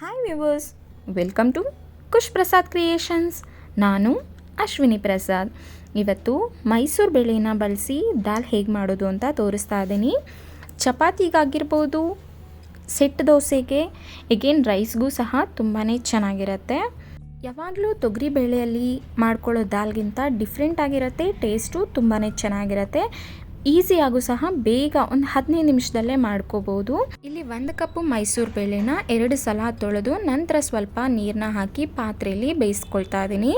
Hi viewers welcome to Khush Prasad creations ನಾನು ಅಶ್ವಿನಿ ಪ್ರಸಾದ್ ಇವತ್ತು ಮೈಸೂರು ಬೇಳೆನ ಬಳಸಿ ದಾಲ್ ಹೇಗೆ ಮಾಡೋದು ಅಂತ ತೋರಿಸ್ತಾ ಇದ್ದೀನಿ ಚಪಾತಿಗಾಗಿರ್ಬೋದು ಸೆಟ್ ದೋಸೆಗೆ ಎಗೇನ್ ರೈಸ್ಗೂ ಸಹ ತುಂಬಾ ಚೆನ್ನಾಗಿರುತ್ತೆ. ಯಾವಾಗಲೂ ತೊಗರಿ ಬೇಳೆಯಲ್ಲಿ ಮಾಡ್ಕೊಳ್ಳೋ ದಾಲ್ಗಿಂತ ಡಿಫ್ರೆಂಟ್ ಆಗಿರುತ್ತೆ ಟೇಸ್ಟು ತುಂಬಾ ಚೆನ್ನಾಗಿರುತ್ತೆ. ಈಸಿಯಾಗೂ ಸಹ ಬೇಗ ಒಂದು ಹದಿನೈದು ನಿಮಿಷದಲ್ಲೇ ಮಾಡ್ಕೋಬೋದು. ಇಲ್ಲಿ ಒಂದು ಕಪ್ಪು ಮೈಸೂರು ಬೇಳೆನ ಎರಡು ಸಲ ತೊಳೆದು ನಂತರ ಸ್ವಲ್ಪ ನೀರನ್ನ ಹಾಕಿ ಪಾತ್ರೆಯಲ್ಲಿ ಬೇಯಿಸ್ಕೊಳ್ತಾ ಇದ್ದೀನಿ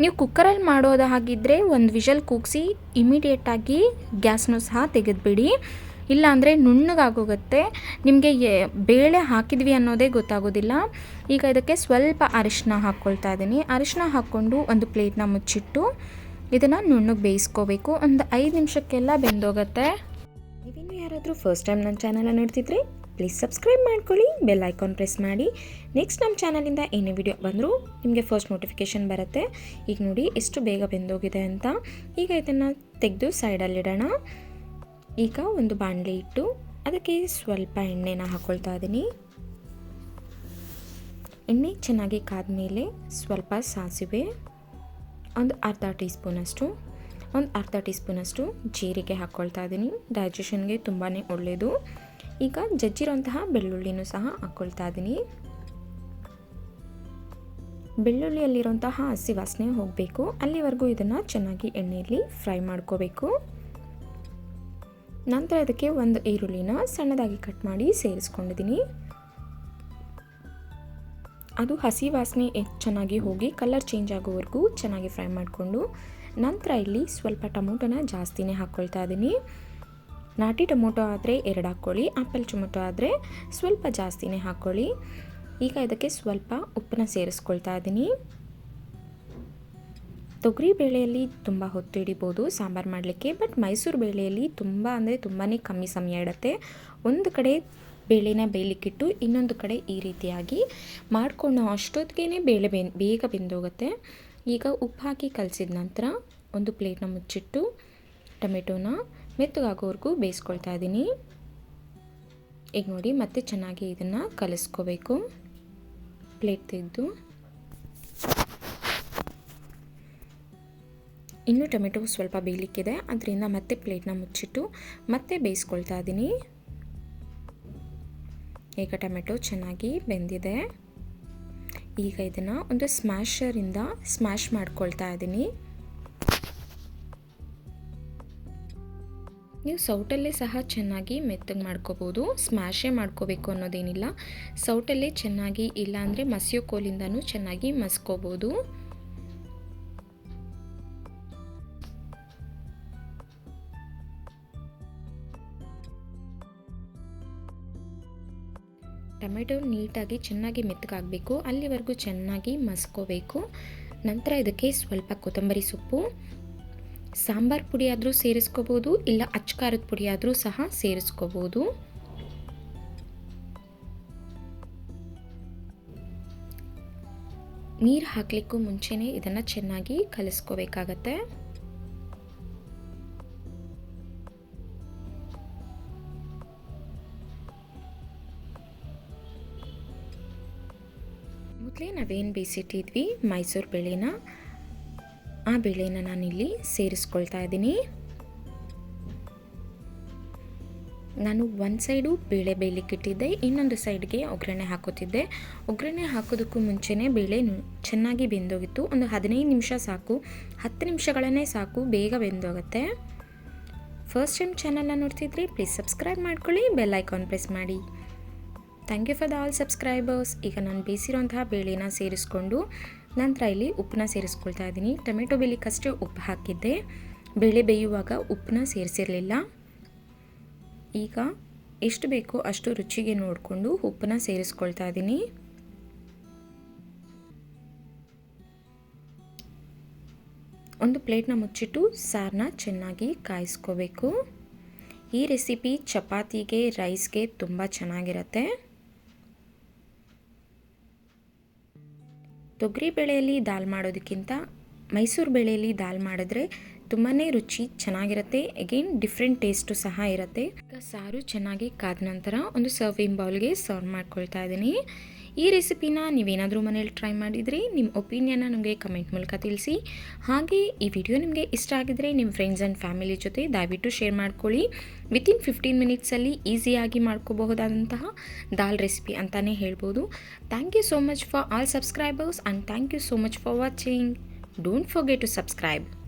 ನೀವು ಕುಕ್ಕರಲ್ಲಿ ಮಾಡೋದು ಹಾಗಿದ್ದರೆ ಒಂದು ವಿಷಲ್ ಕೂಗಿಸಿ ಇಮಿಡಿಯೇಟಾಗಿ ಗ್ಯಾಸ್ನೂ ಸಹ ತೆಗೆದುಬಿಡಿ. ಇಲ್ಲಾಂದರೆ ನುಣ್ಣಗಾಗೋಗುತ್ತೆ. ನಿಮಗೆ ಬೇಳೆ ಹಾಕಿದ್ವಿ ಅನ್ನೋದೇ ಗೊತ್ತಾಗೋದಿಲ್ಲ. ಈಗ ಇದಕ್ಕೆ ಸ್ವಲ್ಪ ಅರಿಶಿನ ಹಾಕ್ಕೊಳ್ತಾ ಇದ್ದೀನಿ ಅರಿಶಿನ ಹಾಕ್ಕೊಂಡು ಒಂದು ಪ್ಲೇಟ್ನ ಮುಚ್ಚಿಟ್ಟು ಇದನ್ನು ನುಣ್ಣಗೆ ಬೇಯಿಸ್ಕೋಬೇಕು. ಒಂದು ಐದು ನಿಮಿಷಕ್ಕೆಲ್ಲ ಬೆಂದೋಗುತ್ತೆ. ನೀವಿನ್ನು ಯಾರಾದರೂ ಫಸ್ಟ್ ಟೈಮ್ ನನ್ನ ಚಾನಲ ನೋಡ್ತಿದ್ರೆ ಪ್ಲೀಸ್ ಸಬ್ಸ್ಕ್ರೈಬ್ ಮಾಡ್ಕೊಳ್ಳಿ ಬೆಲ್ ಐಕಾನ್ ಪ್ರೆಸ್ ಮಾಡಿ. ನೆಕ್ಸ್ಟ್ ನಮ್ಮ ಚಾನಲಿಂದ ಏನೇ ವಿಡಿಯೋ ಬಂದರೂ ನಿಮಗೆ ಫಸ್ಟ್ ನೋಟಿಫಿಕೇಷನ್ ಬರುತ್ತೆ. ಈಗ ನೋಡಿ ಎಷ್ಟು ಬೇಗ ಬೆಂದೋಗಿದೆ ಅಂತ. ಈಗ ಇದನ್ನು ತೆಗೆದು ಸೈಡಲ್ಲಿಡೋಣ ಈಗ ಒಂದು ಬಾಣಲೆ ಇಟ್ಟು ಅದಕ್ಕೆ ಸ್ವಲ್ಪ ಎಣ್ಣೆನ ಹಾಕ್ಕೊಳ್ತಾ ಇದ್ದೀನಿ ಎಣ್ಣೆ ಚೆನ್ನಾಗಿ ಕಾದ್ಮೇಲೆ ಸ್ವಲ್ಪ ಸಾಸಿವೆ. ಒಂದು ಅರ್ಧ ಟೀ ಸ್ಪೂನಷ್ಟು ಒಂದು ಅರ್ಧ ಟೀ ಸ್ಪೂನಷ್ಟು ಜೀರಿಗೆ ಹಾಕ್ಕೊಳ್ತಾ ಇದ್ದೀನಿ ಡೈಜೆಷನ್ಗೆ ತುಂಬಾ ಒಳ್ಳೆಯದು ಈಗ ಜಜ್ಜಿರೋಂತಹ ಬೆಳ್ಳುಳ್ಳಿನೂ ಸಹ ಹಾಕ್ಕೊಳ್ತಾ ಇದ್ದೀನಿ ಬೆಳ್ಳುಳ್ಳಿಯಲ್ಲಿರುವಂತಹ ಹಸಿ ವಾಸನೆ ಹೋಗಬೇಕು. ಅಲ್ಲಿವರೆಗೂ ಇದನ್ನು ಚೆನ್ನಾಗಿ ಎಣ್ಣೆಯಲ್ಲಿ ಫ್ರೈ ಮಾಡ್ಕೋಬೇಕು. ನಂತರ ಅದಕ್ಕೆ ಒಂದು ಈರುಳ್ಳಿನ ಸಣ್ಣದಾಗಿ ಕಟ್ ಮಾಡಿ ಸೇರಿಸ್ಕೊಂಡಿದ್ದೀನಿ ಅದು ಹಸಿ ವಾಸನೆ ಚೆನ್ನಾಗಿ ಹೋಗಿ ಕಲರ್ ಚೇಂಜ್ ಆಗೋವರೆಗೂ ಚೆನ್ನಾಗಿ ಫ್ರೈ ಮಾಡಿಕೊಂಡು ನಂತರ ಇಲ್ಲಿ ಸ್ವಲ್ಪ ಟೊಮೊಟೊನ ಜಾಸ್ತಿನೇ ಹಾಕ್ಕೊಳ್ತಾ ಇದ್ದೀನಿ ನಾಟಿ ಟೊಮೊಟೊ ಆದರೆ ಎರಡು ಹಾಕ್ಕೊಳ್ಳಿ, ಆಪಲ್ ಟೊಮೊಟೊ ಆದರೆ ಸ್ವಲ್ಪ ಜಾಸ್ತಿನೇ ಹಾಕ್ಕೊಳ್ಳಿ. ಈಗ ಇದಕ್ಕೆ ಸ್ವಲ್ಪ ಉಪ್ಪನ್ನ ಸೇರಿಸ್ಕೊಳ್ತಾ ಇದ್ದೀನಿ ತೊಗರಿ ಬೇಳೆಯಲ್ಲಿ ತುಂಬ ಹೊತ್ತು ಹಿಡಿಬೋದು ಸಾಂಬಾರು ಮಾಡಲಿಕ್ಕೆ, ಬಟ್ ಮೈಸೂರು ಬೇಳೆಯಲ್ಲಿ ತುಂಬ ಅಂದರೆ ತುಂಬಾ ಕಮ್ಮಿ ಸಮಯ ಇಡುತ್ತೆ. ಒಂದು ಕಡೆ ಬೇಳೆನ ಬೇಯಲಿಕ್ಕಿಟ್ಟು ಇನ್ನೊಂದು ಕಡೆ ಈ ರೀತಿಯಾಗಿ ಮಾಡಿಕೊಂಡು ಅಷ್ಟೊತ್ತಿಗೆ ಬೇಳೆ ಬೆನ್, ಬೇಗ ಬೆಂದೋಗುತ್ತೆ. ಈಗ ಉಪ್ಪು ಹಾಕಿ ಕಲಸಿದ ನಂತರ ಒಂದು ಪ್ಲೇಟ್ನ ಮುಚ್ಚಿಟ್ಟು ಟೊಮೆಟೊನ ಮೆತ್ತಗಾಗೋವರೆಗೂ ಬೇಯಿಸ್ಕೊಳ್ತಾ ಇದ್ದೀನಿ. ಈಗ ನೋಡಿ ಮತ್ತೆ ಚೆನ್ನಾಗಿ ಇದನ್ನು ಕಲಿಸ್ಕೋಬೇಕು. ಪ್ಲೇಟ್ ತೆಗೆದು. ಇನ್ನು ಟೊಮೆಟೊ ಸ್ವಲ್ಪ ಬೇಯಲಿಕ್ಕಿದೆ. ಅದರಿಂದ ಮತ್ತೆ ಪ್ಲೇಟ್ನ ಮುಚ್ಚಿಟ್ಟು ಮತ್ತೆ ಬೇಯಿಸ್ಕೊಳ್ತಾ ಇದ್ದೀನಿ. ಈಗ ಟೊಮೆಟೊ ಚೆನ್ನಾಗಿ ಬೆಂದಿದೆ. ಈಗ ಇದನ್ನು ಒಂದು ಸ್ಮ್ಯಾಶರಿಂದ ಸ್ಮ್ಯಾಶ್ ಮಾಡ್ಕೊಳ್ತಾ ಇದ್ದೀನಿ ನೀವು ಸೌಟಲ್ಲೇ ಸಹ ಚೆನ್ನಾಗಿ ಮೆತ್ತಗೆ ಮಾಡ್ಕೋಬೋದು. ಸ್ಮ್ಯಾಶೇ ಮಾಡ್ಕೋಬೇಕು ಅನ್ನೋದೇನಿಲ್ಲ. ಸೌಟಲ್ಲೇ ಚೆನ್ನಾಗಿ ಇಲ್ಲಾಂದರೆ ಮಸಿಯೋ ಕೋಲಿಂದನೂ ಚೆನ್ನಾಗಿ ಮಸ್ಕೋಬೋದು. ಟೊಮೆಟೊ ನೀಟಾಗಿ ಚೆನ್ನಾಗಿ ಮೆತ್ತಗಾಗಬೇಕು, ಅಲ್ಲಿವರೆಗೂ ಚೆನ್ನಾಗಿ ಮಸ್ಕೋಬೇಕು. ನಂತರ ಇದಕ್ಕೆ ಸ್ವಲ್ಪ ಕೊತ್ತಂಬರಿ ಸೊಪ್ಪು, ಸಾಂಬಾರು ಪುಡಿ ಆದರೂ ಸೇರಿಸ್ಕೋಬೋದು, ಇಲ್ಲ ಅಚ್ಕಾರದ ಪುಡಿ ಆದರೂ ಸಹ ಸೇರಿಸ್ಕೋಬೋದು. ನೀರು ಹಾಕಲಿಕ್ಕೂ ಮುಂಚೆನೇ ಇದನ್ನು ಚೆನ್ನಾಗಿ ಕಲಿಸ್ಕೋಬೇಕಾಗತ್ತೆ. ಮೊದಲೇ ನಾವೇನು ಬೇಯಿಸಿಟ್ಟಿದ್ವಿ ಮೈಸೂರು ಬೇಳೆನ. ಆ ಬೇಳೆನ ನಾನಿಲ್ಲಿ ಸೇರಿಸ್ಕೊಳ್ತಾ ಇದ್ದೀನಿ. ನಾನು ಒಂದು ಸೈಡು ಬೇಳೆ ಬೇಯಲಿಕ್ಕಿಟ್ಟಿದ್ದೆ ಇನ್ನೊಂದು ಸೈಡ್ಗೆ ಒಗ್ಗರಣೆ ಹಾಕೋತಿದ್ದೆ. ಒಗ್ಗರಣೆ ಹಾಕೋದಕ್ಕೂ ಮುಂಚೆನೇ ಬೇಳೆ ಚೆನ್ನಾಗಿ ಬೆಂದೋಗಿತ್ತು. ಒಂದು ಹದಿನೈದು ನಿಮಿಷ ಸಾಕು. ಹತ್ತು ನಿಮಿಷಗಳನ್ನೇ ಸಾಕು, ಬೇಗ ಬೆಂದೋಗುತ್ತೆ. ಫಸ್ಟ್ ಟೈಮ್ ಚಾನಲ್ನ ನೋಡ್ತಿದ್ರಿ, ಪ್ಲೀಸ್ ಸಬ್ಸ್ಕ್ರೈಬ್ ಮಾಡ್ಕೊಳ್ಳಿ, ಬೆಲ್ ಐಕಾನ್ ಪ್ರೆಸ್ ಮಾಡಿ. Thank you for the all subscribers ಈಗ ನಾನು ಬೇಯಿಸಿರೋಂತಹ ಬೇಳೆನ ಸೇರಿಸ್ಕೊಂಡು ನಂತರ ಇಲ್ಲಿ ಉಪ್ಪನ್ನ ಸೇರಿಸ್ಕೊಳ್ತಾ ಇದ್ದೀನಿ. ಟೊಮೆಟೊ ಬೇಯಲಿಕ್ಕಷ್ಟೇ ಉಪ್ಪು ಹಾಕಿದ್ದೆ. ಬೇಳೆ ಬೇಯುವಾಗ ಉಪ್ಪನ್ನ ಸೇರಿಸಿರಲಿಲ್ಲ. ಈಗ ಎಷ್ಟು ಬೇಕೋ ಅಷ್ಟು ರುಚಿಗೆ ನೋಡಿಕೊಂಡು ಉಪ್ಪನ್ನ ಸೇರಿಸ್ಕೊಳ್ತಾ ಇದ್ದೀನಿ. ಒಂದು ಪ್ಲೇಟ್ನ ಮುಚ್ಚಿಟ್ಟು ಸಾರನ್ನ ಚೆನ್ನಾಗಿ ಕಾಯಿಸ್ಕೋಬೇಕು. ಈ ರೆಸಿಪಿ ಚಪಾತಿಗೆ, ರೈಸ್ಗೆ ತುಂಬ ಚೆನ್ನಾಗಿರುತ್ತೆ. ತೊಗರಿ ಬೇಳೆಯಲ್ಲಿ ದಾಲ್ ಮಾಡೋದಕ್ಕಿಂತ ಮೈಸೂರು ಬೇಳೆಯಲ್ಲಿ ದಾಲ್ ಮಾಡಿದ್ರೆ ತುಂಬಾ ರುಚಿ ಚೆನ್ನಾಗಿರುತ್ತೆ. ಅಗೇನ್ ಡಿಫ್ರೆಂಟ್ ಟೇಸ್ಟು ಸಹ ಇರುತ್ತೆ. ಈಗ ಸಾರು ಚೆನ್ನಾಗಿ ಕಾದ ನಂತರ ಒಂದು ಸರ್ವಿಂಗ್ ಬೌಲ್ಗೆ ಸರ್ವ್ ಮಾಡ್ಕೊಳ್ತಾ ಇದ್ದೀನಿ. ಈ ರೆಸಿಪಿನ ನೀವೇನಾದರೂ ಮನೇಲಿ ಟ್ರೈ ಮಾಡಿದರೆ ನಿಮ್ಮ ಒಪಿನಿಯನ್ನ ನಮಗೆ ಕಮೆಂಟ್ ಮೂಲಕ ತಿಳಿಸಿ. ಹಾಗೆ ಈ ವಿಡಿಯೋ ನಿಮಗೆ ಇಷ್ಟ ಆಗಿದರೆ ನಿಮ್ಮ ಫ್ರೆಂಡ್ಸ್ ಆ್ಯಂಡ್ ಫ್ಯಾಮಿಲಿ ಜೊತೆ ದಯವಿಟ್ಟು ಶೇರ್ ಮಾಡ್ಕೊಳ್ಳಿ. ವಿತಿನ್ ಫಿಫ್ಟೀನ್ ಮಿನಿಟ್ಸಲ್ಲಿ ಈಸಿಯಾಗಿ ಮಾಡ್ಕೋಬಹುದಾದಂತಹ ದಾಲ್ ರೆಸಿಪಿ ಅಂತಲೇ ಹೇಳ್ಬೋದು. Thank you so much for all subscribers and thank you so much for watching don't forget to subscribe